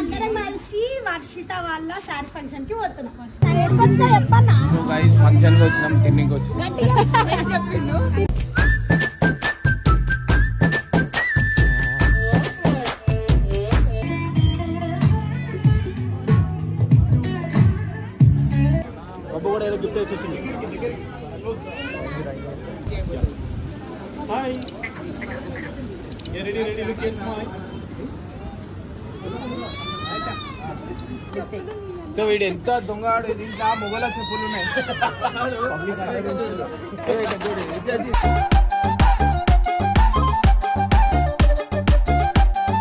మేమందరం కలిసి వర్షిత వాళ్ళ శారీ ఫంక్షన్కి పోతున్నాం. ఫంక్షన్కి వచ్చినాం తిండికి వచ్చినాం. వీడు ఎంత దొంగ దీంట్లో మొగల చెప్పులు ఉన్నాయి.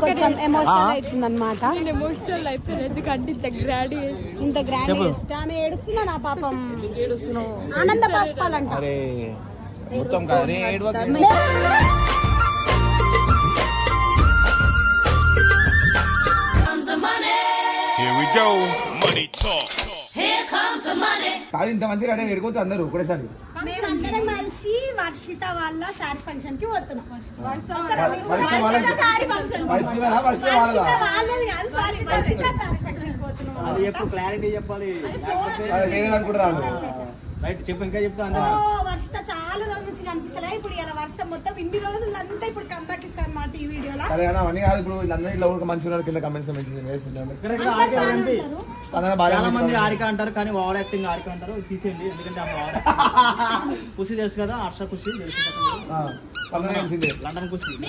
కొంచెం ఎమోషనల్ అవుతుంది అనమాట ఎమోషనల్ అయిపోయింది ఎందుకంటే ఇంత గ్రాడ్ ఇంత గ్రాండ్. ఆమె ఏడుస్తున్నా నా పాపం. ఆనంద బాష్పాలంట మొత్తం Here we go. కాదు ఇంత మంచిగా రెడీ ఎడుకోవచ్చు అందరూ ఒకటేసారి మేమందరం కలిసి వర్షిత వాళ్ళ శారీ ఫంక్షన్కి పోతున్నాం. అది చెప్పు క్లారిటీ చెప్పాలి. అనుకుంటారు రైట్ చెప్పు ఇంకా చెప్తా సో అంతే వర్షిత చాలా రోజుల నుంచి కనిపిస్తలే. ఇప్పుడు ఇలా వర్షం మొత్తం ఇన్ని రోజులంతా ఇప్పుడు కంబ్యాక్ ఇస్తారు అన్నమాట ఈ వీడియోలో. సరే అన్న అవన్నీ కాదు ఇప్పుడు వీళ్ళందరూ ఇట్లా ఊరికి మంచిగా ఉన్నారు కింద కమెంట్స్ మెన్షన్ వేసిందండి ఇక్కడ ఇక్కడ ఆరిక ఏంటి అందరూ బాగా చాలా మంది ఆరిక అంటారు కానీ ఓవర్ యాక్టింగ్ ఆరిక అంటారు. తీసేయండి ఎందుకంటే ఆమె ఓవర్ ఖుషి తెలుసు కదా హర్ష ఖుషి తెలుసు కదా. ఆ, అందరూ తెలిసిందే లండన్ ఖుషి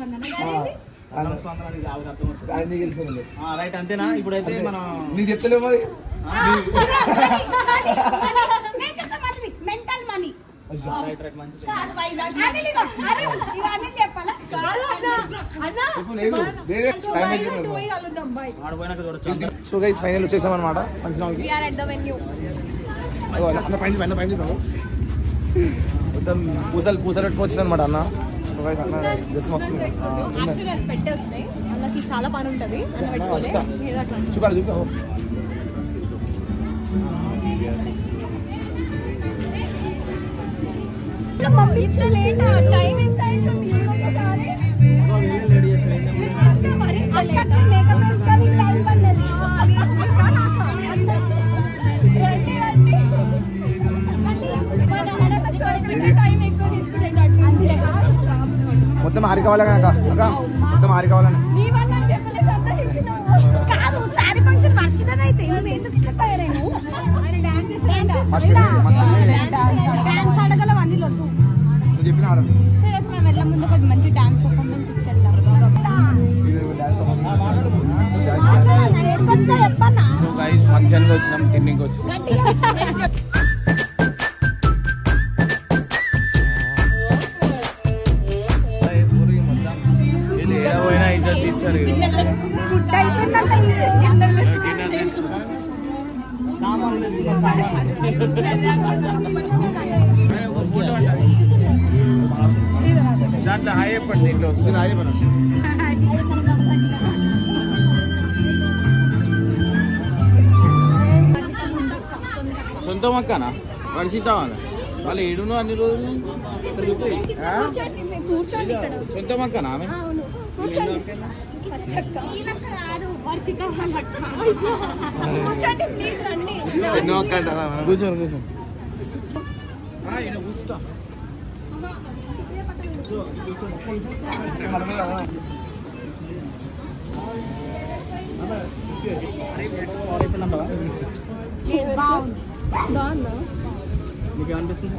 లండన్ ఆయన రైట్ అంతేనా? ఇప్పుడైతే మనం నీకు మరి? Mental money. చూడొచ్చు సో గైస్ ఫైనల్ వచ్చేసాం అనమాట ఫంక్షన్ అన్న పైన పైన పైన చూసాము మొత్తం పూసలు పూసలు పెట్టుకొని వచ్చింది అనమాట అన్న. So guys, అన్న డ్రెస్ మస్తు ఉంది. ఆ, ఉన్నాయి. యాక్చువల్లీ అది పెట్టే వచ్చినాయి. అన్నకి చాలా పని ఉంటది. అన్న పెట్టుకోలే వస్తా. పంపించలేట టైం ఎంత ఒకసారి మరి అక్క మేకప్ వేసుకొని ఆరి కావాలని అక్క అక్క మొత్తం ఆరి కావాలని చెప్పిన ఆడ సరే మనం వెళ్ళే. ముందు ఒకటి మంచి డాన్స్ పర్ఫార్మెన్స్ ఇచ్చేద్దాం సో గైస్ ఫంక్షన్ వచ్చినాం తిండికి వచ్చినాం. దాంట్లో హాయ్ చెప్పండి దీంట్లో వస్తుంది. హాయ్ చెప్పండి. సొంతం అక్కనా వర్షిత వాళ్ళ ఏడును అన్ని రోజులు సొంతం అక్కనా ఆమె? కూర్చోండి కూర్చోండి ప్లీజ్ రండి. కూర్చోండి కూర్చోండి ఆ, ఈడ కూర్చుంటా. అయిపోయిందంటావా? బాగుంది బాగుందా మీకు ఏమనిపిస్తుంది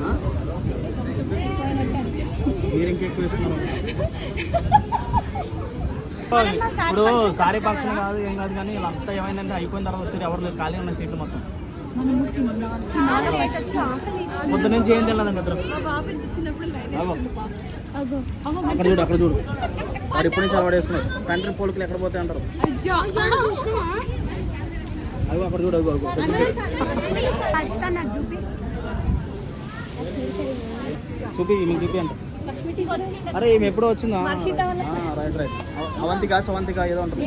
ఆ? మీరు ఇంకెక్కువ వేసుకున్నారు ఇప్పుడు సారీ ఫంక్షన్ కాదు ఏం కాదు కానీ వీళ్ళంతా ఏమైందంటే అయిపోయిన తర్వాత వచ్చారు ఎవరు లేరు ఖాళీ ఉన్న సీట్లు మొత్తం పొద్దు నుంచి ఏం తెలియదండి అగో అక్కడ చూడు అక్కడ చూడు. వాడు ఇప్పటి నుంచి అలవాటు వేసుకున్నాడు కంట్రీ పోలికలు ఎక్కడ పోతాయి అంటారు? అగో అక్కడ చూడు అన్నాడు చూపి మీకు చూపి అంట. అరే ఈమె ఎప్పుడో వచ్చిందా? రైట్ రైట్ అవ- అవంతిక సవంతిక ఏదో ఉంటుంది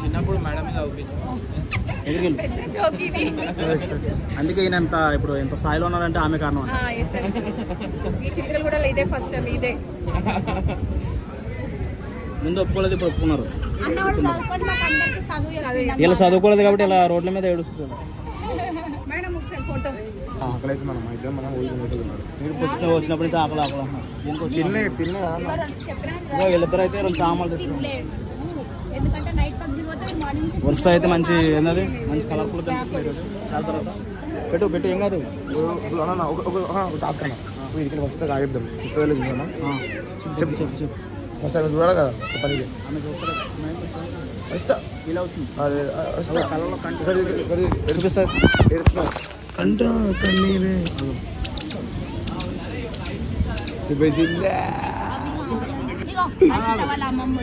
చిన్నప్పుడు మేడం మీద అందుకే ఈయన ఎంత ఇప్పుడు ఎంత స్థాయిలో ఉన్నాడంటే ఆమె కారణం. ఈ కూడా ఇదే ఫస్ట్ టైం ఇదే. ముందు ఒప్పుకోలేదు ఇప్పుడు ఒప్పుకున్నారు. ఇలా చదువుకోలేదు కాబట్టి ఇలా రోడ్ల మీద ఏడుస్తున్నారు. మేడం ఒకసారి ఫోటో. ఆకలి అయితే మనం ఇద్దరం మనం ఊరికి పోతున్నాడు మీరు వచ్చిన వచ్చినప్పటి నుంచి ఆపలు తిన్నే వీళ్ళిద్దరు అయితే రెండు సామాన్లు వరుస అయితే మంచి ఏంటది మంచి కలర్ఫుల్. చాలా తర్వాత పెట్టు పెట్టు ఏం కాదు ఒక టాస్క్ అన్న ఇక్కడ వస్తే ఆగిద్దాం ఆ, చెప్పు చెప్పు చెప్పు వస్తా చూడాలి కదా వస్తా అవుతుంది కంటి చూపిస్తా కన్నీరే చూపేసిందే వాళ్ళ అమ్మమ్మ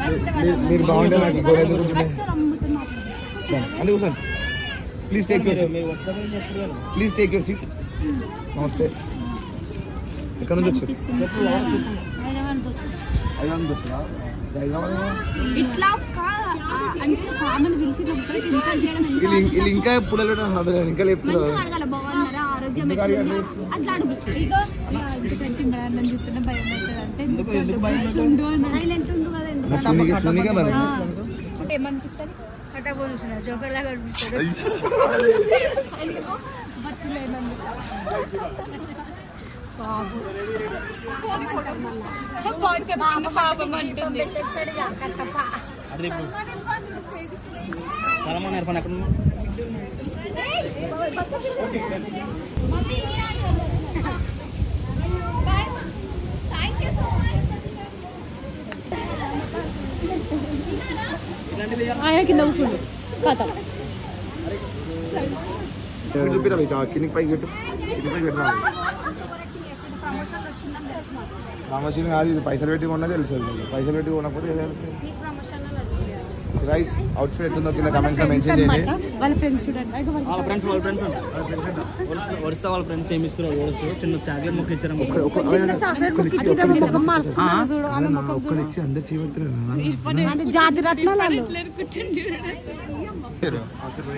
మీరు- మీరు బాగుంటే నాకు గోడలు అందుకు సార్ ప్లీజ్ టేక్ చెప్తున్నారు ప్లీజ్ టేక్ యూర్ సీట్ నమస్తే ఎక్కడ నుంచి వచ్చారు హైదరాబాద్ నుంచి ఇంకా పుల్లలు ఇంకా బాగున్నారా ఆరోగ్యం ఎట్లుంది? అట్లా అడుగు. ఇక ఇంటి పెట్టిండా నన్ను చూస్తుంటే భయం అవుతుంది అంటే సైలెంట్ ఉండు కదా ఎందుకు ఏమనిపిస్తుంది? కట్టబోతున్నా జోకర్ లాగా అనిపిస్తుంది ఎందుకు బతులేనందుకు సలమాన్ ఇర్ఫాన్ ఎక్కడ ఉన్నారు ఇలాంటిది ఆయన కింద కూర్చుండు కథ ఇక్కడ చూపిరా ఇక కిందికి పైకి పెట్టు కిందికి పైకి పెట్టినా రామశీలం కాదు ఇది పైసలు పెట్టి కొన్నది తెలుస్తుంది పైసలు పెట్టి కొన్నప్పుడు ఏదో గైస్ అవుట్ఫిట్ ఎట్టుందో కింద కమెంట్స్లో మెన్షన్ చేయండి. వాళ్ళ ఫ్రెండ్స్ చూడండి. వాళ్ళ వాళ్ళ ఫ్రెండ్స్ వాళ్ళ ఫ్రెండ్స్ వరుస వాళ్ళ ఫ్రెండ్స్ ఏమి ఇస్తారో చూడొచ్చు. చిన్న చాక్లెట్ ముక్క ఇచ్చారు చిన్న చాక్లెట్ ముక్క ఇచ్చేటప్పుడు ఇంత మార్చుకున్నారు చూడు ఆమె ముఖం ఒక్కరు ఇచ్చి అందరు చీపెడుతున్నారు అది జాతి రత్నాలు వాళ్ళు.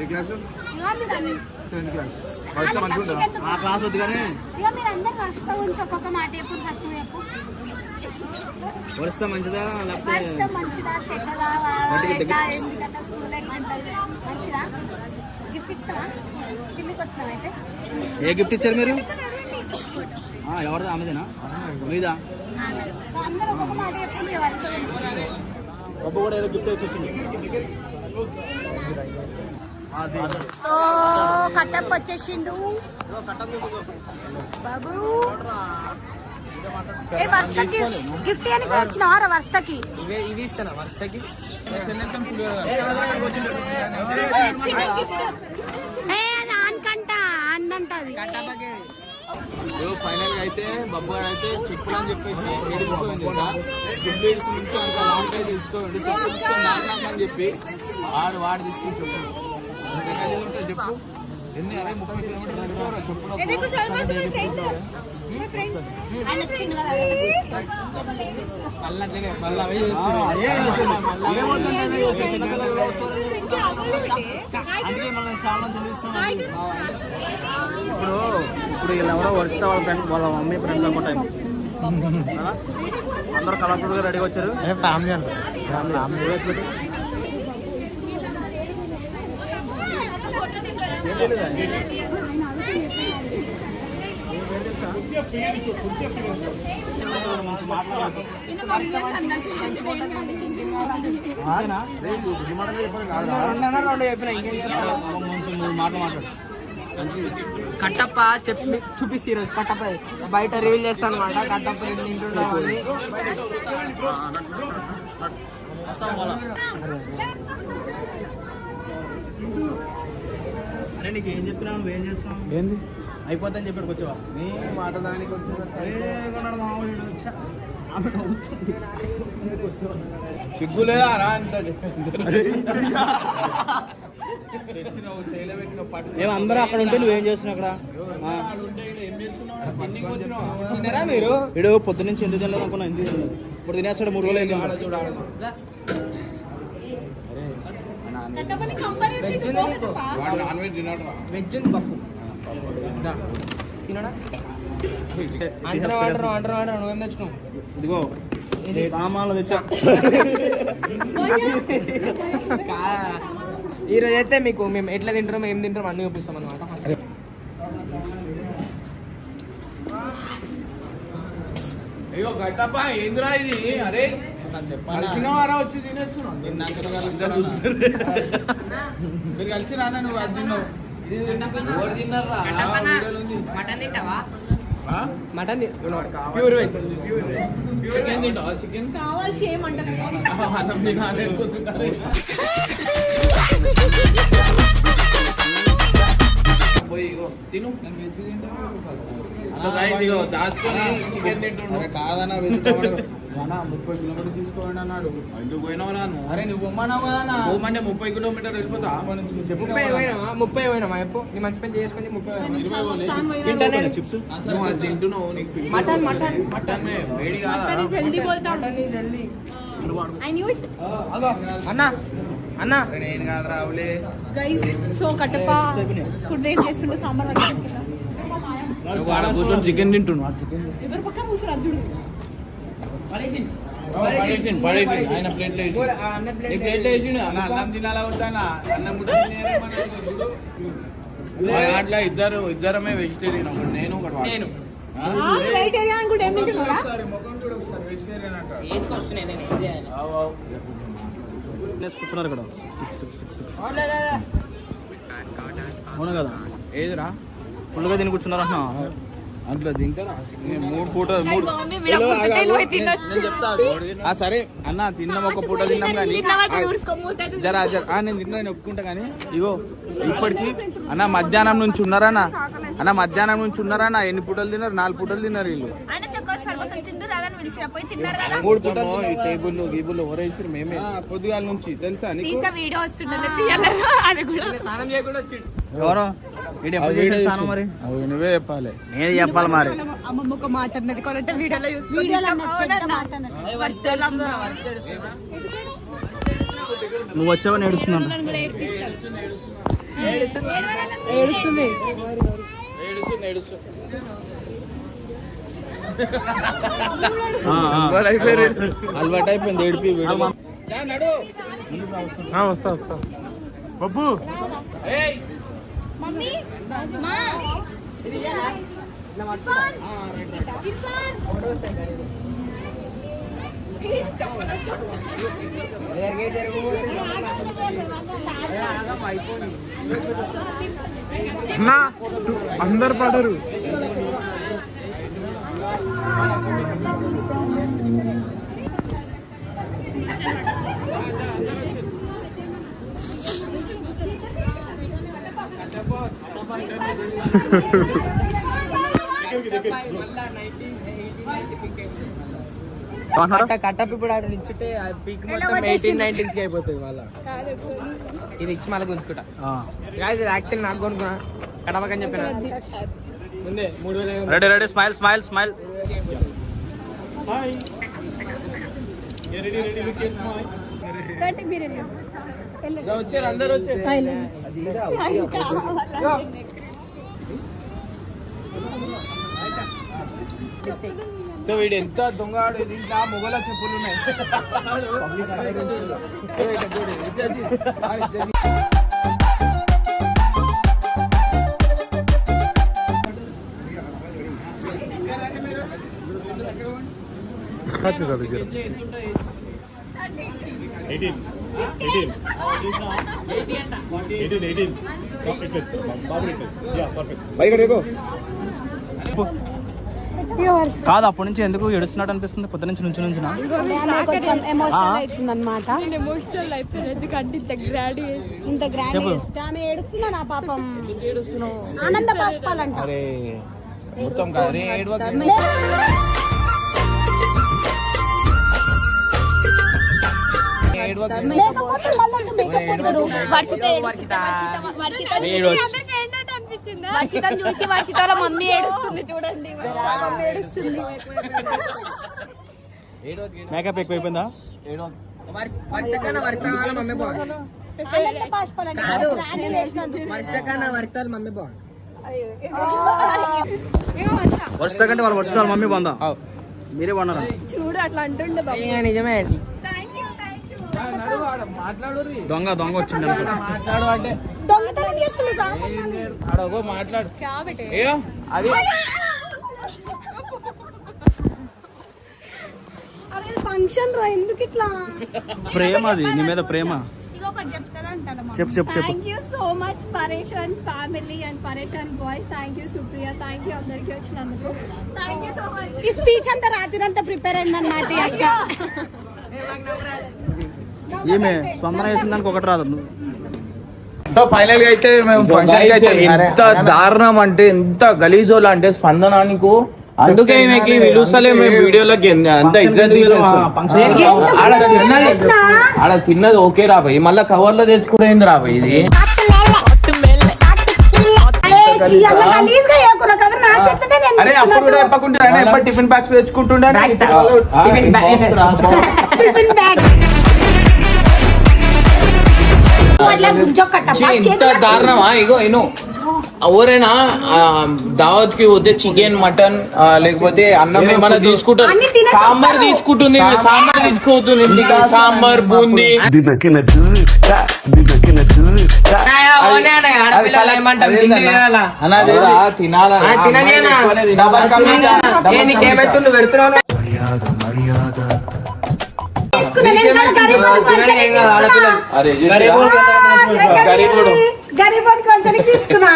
ఏ క్లాసు సెవెంత్ క్లాస్ ఫస్ట్ మంచిగా ఆ క్లాస్ వద్దు కానీ. ఇక మీరు అందరు ఫస్ట్ గురించి ఒక్కొక్క మాట ఎప్పుడు ఫస్ట్ చెప్పు. వరుస మంచిదా? లేకపోతే ఫస్ట్ మంచిదా? చెడ్డదా? వాటికి ఎట్లా? ఎందుకంటే స్కూల్ ఎట్లా ఉంటుంది మంచిదా? గిఫ్ట్ ఇస్తావా కిందికి వచ్చినావా అయితే? ఏ గిఫ్ట్ ఇచ్చారు మీరు? ఆ, ఎవరిది? ఆమెదేనా? మీదా? కూడా ఏదో గిఫ్ట్ వచ్చి వచ్చింది. కట్టప్ప వచ్చేసిండు బాబు. ఏ వర్షకి గిఫ్ట్ వచ్చినారా వర్షకి? ఏ అది ఆన్కంట అందంటది ఫైనల్గా అయితే బబ్బు గారు అయితే చెప్పులు అని చెప్పేసి ఏడుచుకోండి చెప్పులు నుంచి అంత లాంగ్ అయితే తీసుకోండి అని చెప్పి వాడు వాడు తీసుకుని చెప్పు. చెప్పు. ఎన్ని? అరవై ముప్పై కిలోమీటర్లు చెప్పులు ఇప్పుడు ఇప్పుడు వీళ్ళెవరో వరిస్తే వాళ్ళ ఫ్రెండ్ వాళ్ళ మమ్మీ ఫ్రెండ్స్ అనుకుంటాయి అందరూ కలర్ఫుల్గా రెడీగా వచ్చారు ఫ్యామిలీ అంట ఫ్యామిలీ మంచి మాట్లాడారు అంతేనా మంచి మూడు మాటలు మాట్లాడు కట్టప్ప చెప్పి చూపిస్తే ఈరోజు కట్టప్ప. బయట రివీల్ చేస్తాను అనమాట కట్టప్ప అని. అరే నీకు ఏం చెప్పినా నువ్వు ఏం చేస్తున్నావు ఏంది? అయిపోద్దని చెప్పి వచ్చావా? నీ మాట దానికి అంత ఏం అందరూ అక్కడ ఉంటే నువ్వేం చేస్తున్నావు అక్కడ? తిన్నారా మీరు? వీడు పొద్దు నుంచి ఎందుకు తినలేదు అనుకున్నా ఎందుకు తినలేదు? ఇప్పుడు తినేస్తాడు మూడు రోజులు వెజ్ ఉంది పప్పు. ఇదిగో ఈ సామాన్లు తెచ్చా? కా- ఈ రోజు అయితే మీకు మేము ఎట్లా తింటారో ఏం తింటారో అన్ని చూపిస్తాం అనమాట అయ్యో గట్టప్ప ఏందిరా ఇది? అరే కలిసినవారా వచ్చి తినేస్తున్నావు? మీరు కలిసి రానా నువ్వు అది తిన్నావు. మటన్ తింటావా? ఆ? Mutton pure veg. చికెన్ తింటావా? చికెన్? కావాల్సి ఏమంటారు తిను. దాచుకొని తింటుండు. కాదన్నా ముప్పై కిలోమీటర్లు తీసుకోండి అన్నాడు. ఎందుకు పోయినావు అరే నువ్వు పొమ్మన్నావు కదా పోమంటే ముప్పై కిలోమీటర్ వెళ్ళిపోతా. ముప్పై పోయినామా ముప్పై పోయినామా ఎప్పు నీ మంచి పని చేసుకొని ముప్పై పోయినామా ఇంటర్నెట్? చిప్స్? నువ్వు అది తింటున్నావు. నీకు పిచ్చి మటన్, వస్తుంది. మటన్. మటన్ వేడి కాదా? హెల్దీ బోల్తా mutton is healthy I knew it అన్నా అన్నా. నేను కాదు రావులే. Guys so Kattappa food waste చేస్తుండే సాంబార్ వండుకుంటున్నా. నువ్వు ఆడ కూర్చొని చికెన్ తింటున్నావు. ఎవరు పక్కన కూర్చోరు అర్జుడు ఆయన వేసి అన్నం తినాలా వద్దానా అన్నం? కూడా ఇద్దరు ఇద్దరమే వెజిటేరియన్ ఒకటి నేను ఒకటి వాడు. నేను. ఆ? రైట్ ఏరియా అనుకుంటే ఏం తింటున్నారా ఒకసారి ముఖం చూడు ఒకసారి. వెజిటేరియన్ అంట. ఏజ్కి వస్తున్నాయి నేను ఏం చేయాలి? ఆవు, ఆవు. కూర్చున్నారు ఇక్కడ అవును కదా? ఏదిరా? ఫుల్గా తిని కూర్చున్నారు? అట్లా తింటారా మూడు పూట మూడు ఆ, సరే. అన్న తిన్నాం ఒక పూట తిన్నాం కానీ జరా జర. ఆ, నేను తిన్నా నేను ఒప్పుకుంటా కానీ ఇగో ఇప్పటికి అన్న మధ్యాహ్నం నుంచి ఉన్నారన్న. అన్న మధ్యాహ్నం నుంచి ఉన్నారన్న ఎన్ని పూటలు తిన్నారు? నాలుగు పూటలు తిన్నారు వీళ్ళు. చక్కవచ్చు మొత్తం తిందురు అలా పిలిచిన పోయి తిన్నారు కదా? మూడు పూటలు ఈ టేబుల్ గీబుల్ ఎవరేసారు మేమే. ఆ, పొద్దుగాల నుంచి తెలుసా నీకు? తీసా వీడియో వస్తుండే తీయాలి అది కూడా. స్నానం చేయకుండా వచ్చిండు. ఎవరో? నువ్వే చెప్పాలి. నేను చెప్పాలి మరి. అమ్మమ్మ ఒక మాట అన్నది కొనంటే వీడియోలో వీడియోలో మాట. నువ్వు వచ్చావని ఏడుస్తున్నాను? ఏడుస్తుంది. ఏడుస్తుంది ఏడుస్తుంది. అలవాటు అయిపోయింది ఏడిపి వీడు నడు. వస్తా వస్తా. పప్పు ఏయ్. మమ్మీ. మా. అందరు పడరు. కట్టప్ ఇప్పుడు ఆడ ఆ పీక్ మొత్తం ఎయిటీన్ నైన్టీన్స్కి అయిపోతుంది మళ్ళా ఇది ఇచ్చి మళ్ళీ గుంజుకుంటా. యాక్చువల్ నాకు కొనుక్కున్నా. కడపకని చెప్పిన. ముందే మూడు వేల ఐదు వందలు. Ready ready smile smile smile ఇదో వచ్చారు అందరు వచ్చారు సో వీడు ఎంత దొంగ ఆడు ఇది ఇంకా మొగల చెప్పులు ఉన్నాయి కాదు అప్పటి నుంచి ఎందుకు ఏడుస్తున్నాడు అనిపిస్తుంది? పొద్దు నుంచి నుంచి నుంచి అనమాట ఇంత గ్రాండ్. ఆమె ఏడుస్తున్నా నా పాపం? ఆనంద బాష్పాలంట మొత్తం వర్షిత చూసి వర్షిత మమ్మీ ఏడుస్తుంది చూడండి. వాళ్ళ మమ్మీ ఏడుస్తుంది. మేకప్ ఎక్కువైపోయిందా? వర్ష. కంటే వాళ్ళు వాళ్ళ మమ్మీ బాగుందా? మీరే బాగున్నారా? చూడు అట్లా అంటుండే బాబు. నిజమే అండి. దొంగ దొంగ వచ్చింది. మాట్లాడు అంటే దొంగతనం చేస్తుంది సార్. ఆడగో మాట్లాడు. అయ్యో అది. ఫంక్షన్ రా ఎందుకు ఇట్లా? ప్రేమ అది నీ మీద ప్రేమ. చెప్పు చెప్పు చెప్పు. Thank you so much Pareshan family and Pareshan boys thank you Supriya thank you అందరికి వచ్చినందుకు. థ్యాంక్ యూ సో మచ్ ఈ స్పీచ్ అంతా రాత్రి అంతా ప్రిపేర్ అయింది అన్నమాట ఈ అక్క. ఈమె స్పందన వేసిన దానికి ఒకటి రాదు. సో ఫైనల్గా అయితే మేము ఫంక్షన్కి అయితే ఎంత దారుణం అంటే ఎంత గలీజోలు అంటే స్పందన నీకు? అందుకే ఈమెకి పిలుస్తలే మేము వీడియోలోకి అంత ఇజ్జత్ ఆడ తిన్నది ఆడ తిన్నది ఓకే రాబోయ్ మళ్ళా కవర్లో తెచ్చుకుంటే రాబోయ్ ఇది? అరే అప్పుడు కూడా చెప్పకుండా టిఫిన్ బాక్స్ తెచ్చుకుంటుండే ఇంత దారుణమా? ఇగో ఇను. ఎవరైనా దావత్కి పోతే చికెన్ మటన్ లేకపోతే అన్నం ఏమైనా తీసుకుంటారు? సాంబార్ తీసుకుంటుంది సాంబార్ తీసుకుపోతుంది సాంబార్ బూందీ. తినాలా? గరీబుడు. కొంచెం తీసుకున్నా.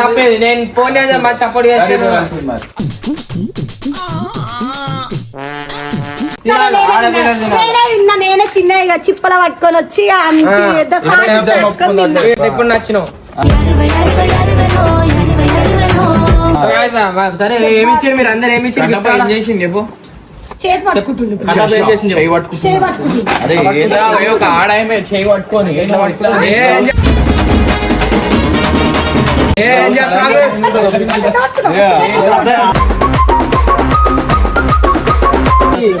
తప్పేది. నేను ఫోన్ చేసి మా సపోర్ట్ చేస్తాను సరే, నేనే తిన్నా. నేనే తిన్నా నేనే చిన్నగా చిప్పల పట్టుకొని వచ్చి అంత ఇప్పుడు నచ్చినావు? సరే ఏమి ఇచ్చారు మీరు? అందరు ఏమి ఏం చేసింది చెప్పు? అరే ఏదా ఒక ఆడాయమే చేయి పట్టుకొని. ఏం పట్టుకోవాలి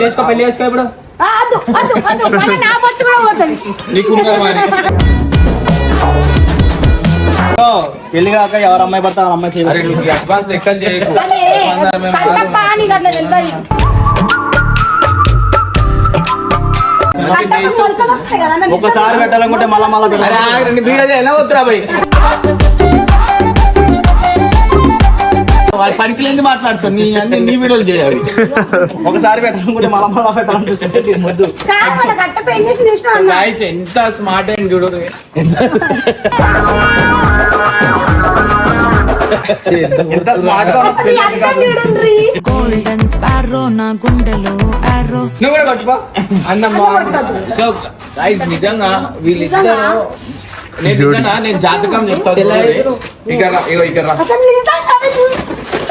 చేసుకో పెళ్ళి చేసుకో ఇప్పుడు. ఆ, పోతుంది పెళ్ళి కాక ఎవరు అమ్మాయి పడతా అమ్మాయి ఒకసారి పెట్టాలనుకుంటే మళ్ళా మళ్ళా ఎలా వద్దురా భయ్ వాళ్ళ పనికి లేని మాట్లాడుతావు. నీ అన్ని నీ వీడియోలు చేయాలి. ఒకసారి పెట్టాలనుకుంటే మళ్ళా మళ్ళా ముద్దు గాయస్ ఎంత స్మార్ట్ అండ్ చూడు. ఎంత స్మార్ట్గా అసలు ఈ అర్థం చూడండి గోల్డెన్ స్పారో నా గుండెలో ఆరో నువ్వు కూడా కొట్టుకో. అందం బాగుంది సో గాయస్ నిజంగా వీళ్ళిద్దరు నేను నిజంగా నేను జాతకం చెప్తాను ఇక్కడ ఇక్కడ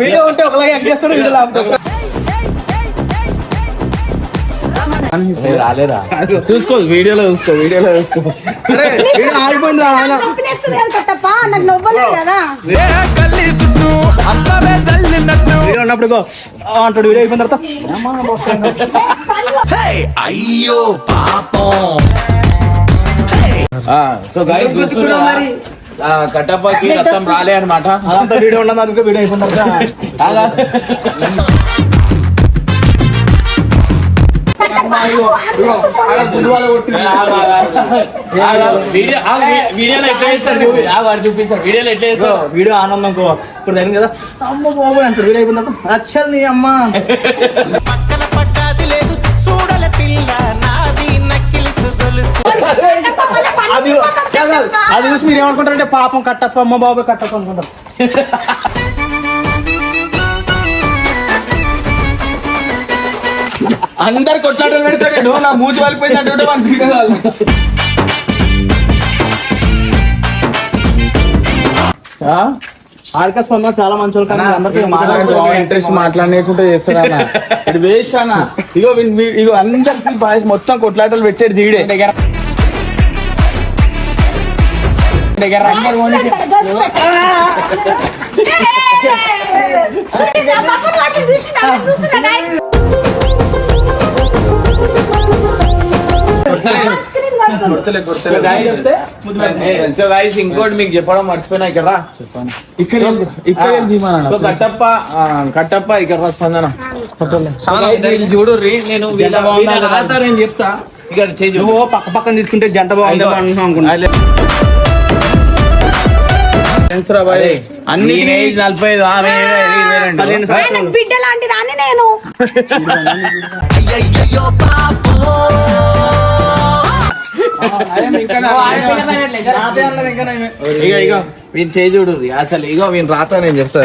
వీడియో ఉంటే ఒకలాగా యాక్ట్ చేస్తాడు వీడియో లేకపోతే ఏ, రాలేరా చూసుకో వీడియోలో చూసుకో వీడియోలో చూసుకో. ఆగిపోయింది ఉన్నప్పుడు అంటాడు వీడియో అయిపోయిన తర్వాత అయ్యో పాపం. సో చూస్తున్నా కట్టప్పకి రక్తం రాలే అనమాట అదంతా వీడియో ఉన్నది అందుకే వీడియో వీడియోలో ఎట్లా చేస్తాడు వీడియోలో ఎట్లా చేస్తాడు వీడియో ఆనందం కో. ఇప్పుడు కదా? అమ్మ బాబు అంత వీడియో అయిపోయింది అచ్చల్ నీ అమ్మ. అది. అది చూసి మీరు ఏమనుకుంటారంటే పాపం కట్టప్ప అమ్మ బాబు కట్టప్ప అనుకుంటారు. అందరు కొట్లాటలు పెడతాడు నా మూతి వాళ్ళిపోయింది అంటే మనకి వీడియో కావాలి. ఆర్క స్పందన చాలా మంచి వాళ్ళు కానీ అందరికీ ఇంట్రెస్ట్ మాట్లాడలేకుంటే చేస్తాడు అన్న? ఇది వేస్ట్ అన్న. ఇగో ఇగో అందరికి మొత్తం కొట్లాటలు పెట్టాడు దీడే ఇంకోటి మీకు చెప్పడం మర్చిపోయినా ఇక్కడ. ఇక్కడ సో కట్టప్ప కట్టప్ప ఇక్కడ రా స్పందన. చూడుర్రి నేను నేను చెప్తా. ఇక్కడ చేయి నువ్వు పక్క పక్కన తీసుకుంటే జంట బాగుంది అనుకుంటా. అన్ని నలభై ఐదు ఆమె బిడ్డ లాంటి దాన్ని నేను. వీని చేయి చూడుర్రి అసలు ఇగో వీని రాత నేను చెప్తాను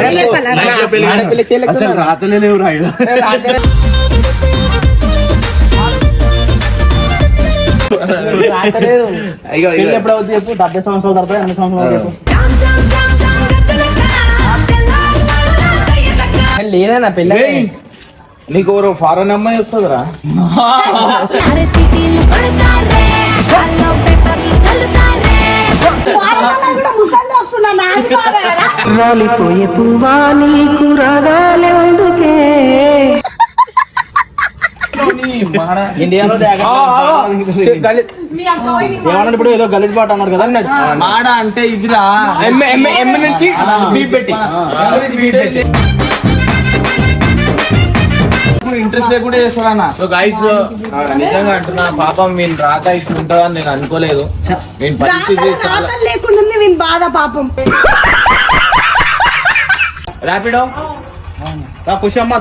అసలు రాతలే లేవు రా ఇగో. రాతలేదు. ఇగో పెళ్ళి ఇగో. ఎప్పుడు అవుతుంది చెప్పు? డెబ్బై సంవత్సరాల తర్వాత ఎన్ని సంవత్సరాలు చెప్పు లేదన్న పెళ్ళి నీకు ఎవరో ఫారెన్ అమ్మాయి వస్తుందిరా. వారంలో కూడా ముసలి వస్తున్నా నాది బాధ కదా. ఇండియాలో ఇప్పుడు ఏదో గలీజ్ పాట అన్నాడు కదా? మాడ అంటే ఇదిరా. ఎమ్మె నుంచి పెట్టి. ఇంట్రెస్ట్ లేకుండా చేస్తారన్న సో గైస్ నిజంగా అంటున్నా పాపం వీని రాత ఇట్లా ఉంటుందని నేను అనుకోలేదు. వీని పరిస్థితి చాలా లేకుండా వీని బాధ పాపం. ర్యాపిడో దా. ఖుషమ్మ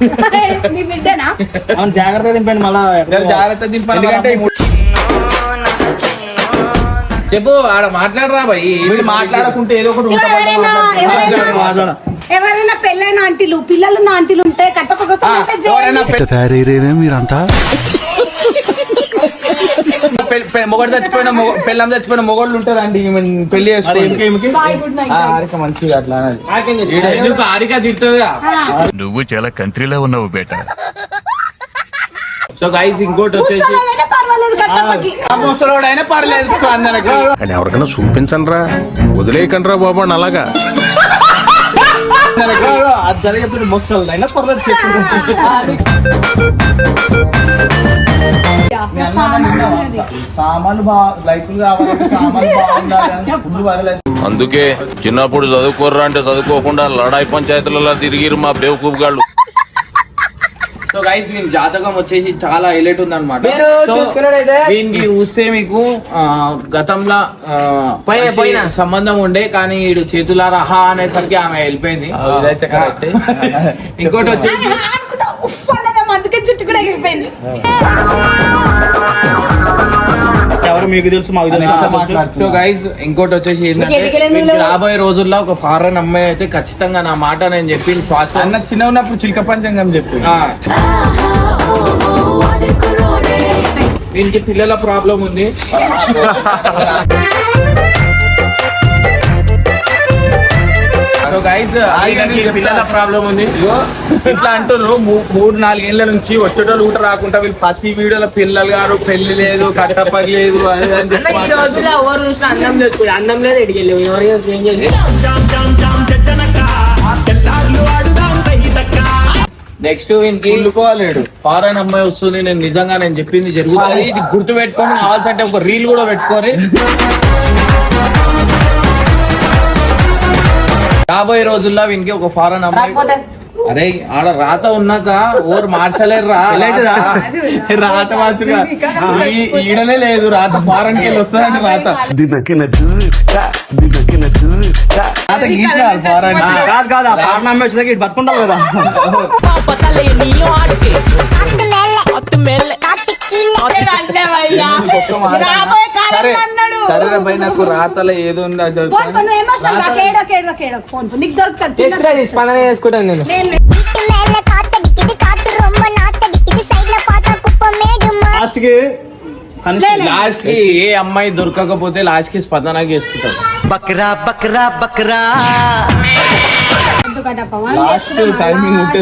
బిడ్డనా అవును జాగ్రత్తగా దింపండి మళ్ళా జాగ్రత్త ఎందుకంటే చెప్పు ఆడ మాట్లాడరా భయ్. వీడు మాట్లాడకుంటే ఏదో ఒకటి ఎవరైనా ఎవరైనా మాట్లాడ ఎవరైనా పెళ్ళైన ఆంటీలు పిల్లలు ఉన్న ఆంటీలు ఉంటే కట్టక కోసం మెసేజ్ చేయండి. తయారీరేనే మీరంతా? మొగడు చచ్చిపోయిన మొగ- పెళ్ళం చచ్చిపోయిన మొగోళ్ళు ఉంటారు అండి పెళ్ళి మంచిగా అట్లా నువ్వు చాలా కంట్రీలో ఉన్నావు బేట. సో గైస్ ఇంకోటి వచ్చేసి ముసలోడైనా పర్లేదు ఎవరికైనా చూపించండి రా వదిలేయకండి రా బాబు అని అలాగా. అది జరిగే చెప్తుంది అయినా పర్లేదు చెప్పుకుంటుంది సామాన్లు బాగా లైఫ్లు కావాలి సామాన్లు బాగుండాలి ఫుడ్ పర్లేదు అందుకే చిన్నప్పుడు చదువుకోర్రా అంటే చదువుకోకుండా లడాయి పంచాయతీలలో తిరిగిరు మా బేవకూపు గాళ్ళు. సో గైస్ వీని జాతకం వచ్చేసి చాలా హైలైట్ ఉంది అనమాట వీనికి చూస్తే మీకు గతంలో. సంబంధం ఉండే కానీ వీడు చేతులారా హా అనేసరికి ఆమె వెళ్ళిపోయింది. ఇంకోటి వచ్చేసి అందుకే కూడా ఎగిరిపోయింది ఎవరు మీకు తెలుసు మాకు తెలుసు సో గైస్ ఇంకోటి వచ్చేసి ఏంటంటే రాబోయే రోజుల్లో ఒక ఫారెన్ అమ్మాయి అయితే ఖచ్చితంగా నా మాట నేను చెప్పి శ్వాస అన్న చిన్న ఉన్నప్పుడు చిలక పంచంగం చెప్పి ఆ, వీనికి పిల్లల ప్రాబ్లం ఉంది. సో గైస్ పిల్లల ప్రాబ్లం ఉంది. ఇట్లా అంటారు మూ- మూడు నాలుగేళ్ళ నుంచి వచ్చేటోళ్ళు ఊట రాకుండా వీళ్ళు ప్రతి వీడియోలో పిల్లలు గారు పెళ్ళి లేదు కట్టపది లేదు అది ఇది అని చెప్పి ఈ రోజుల్లో ఎవరు చూసినా అందం చేసుకోండి అందం లేదు ఎడికెళ్ళి నెక్స్ట్ వీనికి ఫారెన్ అమ్మాయి వస్తుంది నేను నిజంగా నేను చెప్పింది జరుగుతుంది ఇది గుర్తు పెట్టుకొని కావాల్సంటే ఒక రీల్ కూడా పెట్టుకోరి రాబోయే రోజుల్లో వీనికి ఒక ఫారెన్ అమ్మాయి అరే ఆడ రాత ఉన్నాక ఓరు మార్చలేరు రాత మార్చుగా? ఈడనే లేదు రాత ఫారెన్కి వస్తారంటే రాత. రాత ఫారెన్. కాదు కాదు ఆ పార్లమెంట్ వచ్చేదాకా ఇటు బతుకుంటావు కదా. భయ్ నాకు రాతలో ఏదో ఉంది అది దొరుకుతుంది స్పందన చేసుకుంటాను నేను. లాస్ట్కి లాస్ట్కి ఏ అమ్మాయి దొరకకపోతే లాస్ట్కి స్పందన చేసుకుంటాం. బక్రా బక్రా బక్రా. లాస్ట్ టైమింగ్ ఉంటే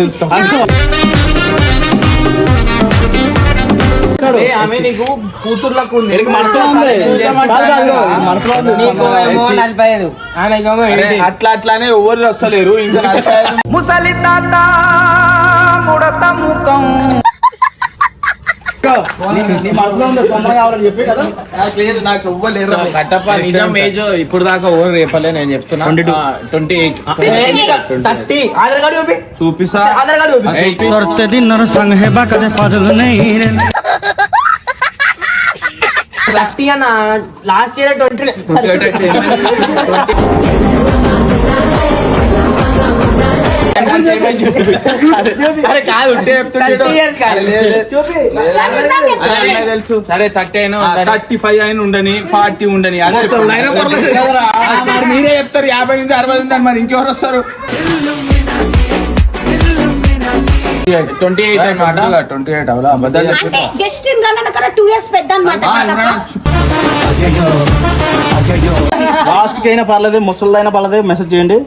అట్లా అట్లానే ఎవరు వస్తలేరు? ఇంకా ముసలి తాత ముడత ముఖం. ఇప్పుడు దాకా ఓవర్ రేపలే నేను చెప్తున్నా. Twenty eight. చూపిస్తా. ఆధార్ కార్డు చూపి. sorte din అరే కాదు ఉంటే తెలుసు. సరే థర్టీ అయినా. థర్టీ ఫైవ్ అయిన ఉండని ఫార్టీ ఉండని. మరి మీరే చెప్తారు యాభై ఉంది అరవై ఉంది అని మరి ఇంకెవరు వస్తారు? ట్వంటీ ఎయిట్ అనమాట ట్వంటీ ఎయిట్ అవలా అబద్ధాలు జస్ట్ ఇమ్రాన్ అన్న టూ ఇయర్స్ పెద్ద అనమాట లాస్ట్కి అయినా పర్లేదు ముసలిదైనా పర్లేదు మెసేజ్ చేయండి.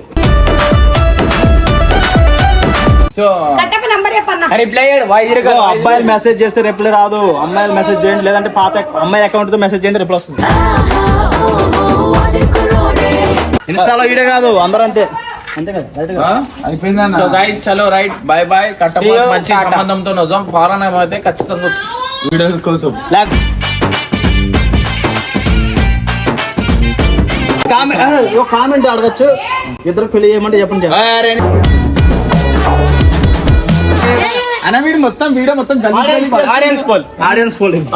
అబ్బాయిలు మెసేజ్ చేస్తే రిప్లై రాదు. అమ్మాయిలు మెసేజ్ చేయండి. లేదంటే పాత అమ్మాయి అకౌంట్తో మెసేజ్ చేయండి రిప్లై వస్తుంది. ఇన్స్టాలో ఈడే కాదు అందరూ అంతే. అంతే కదా? రైట్ కదా? సో గైస్ చలో రైట్ కట్టప్ప See you, మంచి. సంబంధంతో నిజం. ఫారెన్ అయితే ఖచ్చితంగా. వీడియో కోసం. లేక కామెంట్ కామెంట్ అడగచ్చు. ఇద్దరు పెళ్ళి చేయమంటే చెప్పండి అన్న వీడు మొత్తం వీడియో మొత్తం ఆడియన్స్ పోల్ ఆడియన్స్ పోలింగ్